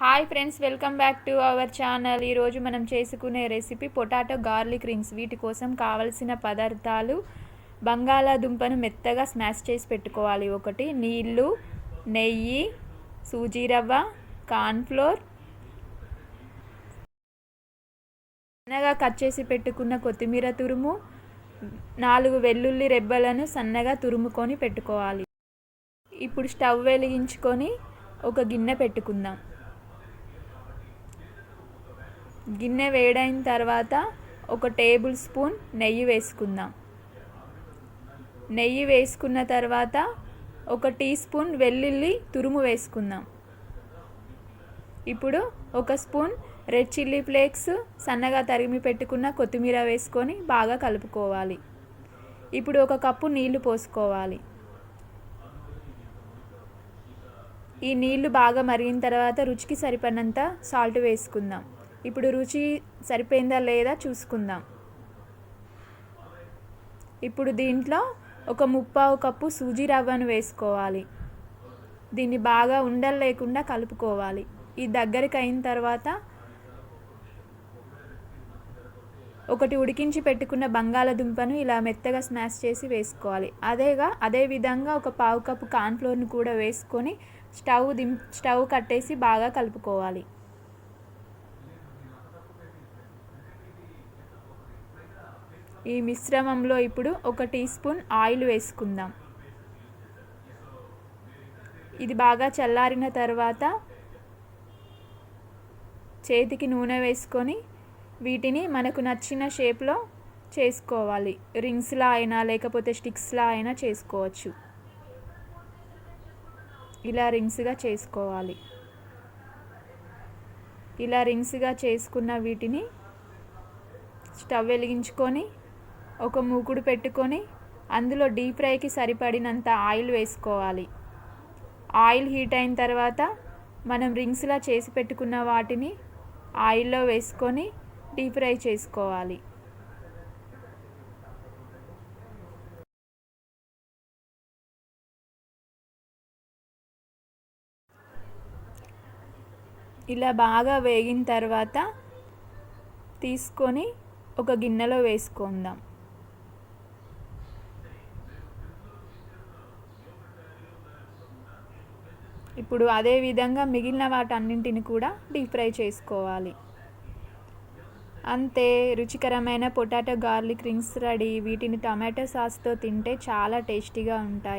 Hi friends welcome back to our channel. ఈరోజు మనం చేసుకునే రెసిపీ పొటాటో గార్లిక్ రింగ్స్. వీటి కోసం కావలసిన పదార్థాలు బంగాళాదుంపను మెత్తగా స్మాష్ చేసి పెట్టుకోవాలి. ఒకటి నీళ్ళు నెయ్యి సూజీ రవ్వ కార్న్ఫ్లోర్ సన్నగా కట్ చేసి పెట్టుకున్న కొత్తిమీర తురుము నాలుగు వెల్లుల్లి రెబ్బలను సన్నగా తురుముకొని పెట్టుకోవాలి. ఇప్పుడు స్టవ్ వెలిగించుకొని ఒక గిన్నె పెట్టుకుందాం. గిన్నె వేడైన తర్వాత ఒక టేబుల్ స్పూన్ నెయ్యి వేసుకుందాం. నెయ్యి వేసుకున్న తర్వాత ఒక టీ స్పూన్ వెల్లుల్లి తురుము వేసుకుందాం. ఇప్పుడు ఒక స్పూన్ రెడ్ చిల్లీ ఫ్లేక్స్ సన్నగా తరిమి పెట్టుకున్న కొత్తిమీర వేసుకొని బాగా కలుపుకోవాలి. ఇప్పుడు ఒక కప్పు నీళ్ళు పోసుకోవాలి. ఈ నీళ్ళు బాగా మరిగిన తర్వాత రుచికి సరిపడినంత సాల్ట్ వేసుకుందాం. ఇప్పుడు రుచి సరిపోయిందా లేదా చూసుకుందాం. ఇప్పుడు దీంట్లో ఒక ముప్పావు కప్పు సూజీ రవ్వను వేసుకోవాలి. దీన్ని బాగా ఉండలు లేకుండా కలుపుకోవాలి. ఈ దగ్గరికి అయిన తర్వాత ఒకటి ఉడికించి పెట్టుకున్న బంగాళదుంపను ఇలా మెత్తగా స్మాష్ చేసి వేసుకోవాలి. అదేగా అదే విధంగా ఒక పావు కప్పు కార్న్ఫ్లోర్ను కూడా వేసుకొని స్టవ్ దిం స్టవ్ కట్టేసి బాగా కలుపుకోవాలి. ఈ మిశ్రమంలో ఇప్పుడు ఒక టీ స్పూన్ ఆయిల్ వేసుకుందాం. ఇది బాగా చల్లారిన తర్వాత చేతికి నూనె వేసుకొని వీటిని మనకు నచ్చిన షేప్లో చేసుకోవాలి. రింగ్స్లా అయినా లేకపోతే స్టిక్స్లా అయినా చేసుకోవచ్చు. ఇలా రింగ్స్గా చేసుకోవాలి. ఇలా రింగ్స్గా చేసుకున్న వీటిని స్టవ్ వెలిగించుకొని ఒక మూకుడు పెట్టుకొని అందులో డీప్ ఫ్రైకి సరిపడినంత ఆయిల్ వేసుకోవాలి. ఆయిల్ హీట్ అయిన తర్వాత మనం రింగ్స్లా చేసి పెట్టుకున్న వాటిని ఆయిల్లో వేసుకొని డీప్ ఫ్రై చేసుకోవాలి. ఇలా బాగా వేగిన తర్వాత తీసుకొని ఒక గిన్నెలో వేసుకుందాం. ఇప్పుడు అదే విధంగా మిగిలిన వాటన్నింటిని కూడా డీప్ ఫ్రై చేసుకోవాలి. అంతే రుచికరమైన పొటాటో గార్లిక్ రింగ్స్ రెడీ. వీటిని టమాటో సాస్తో తింటే చాలా టేస్టీగా ఉంటాయి.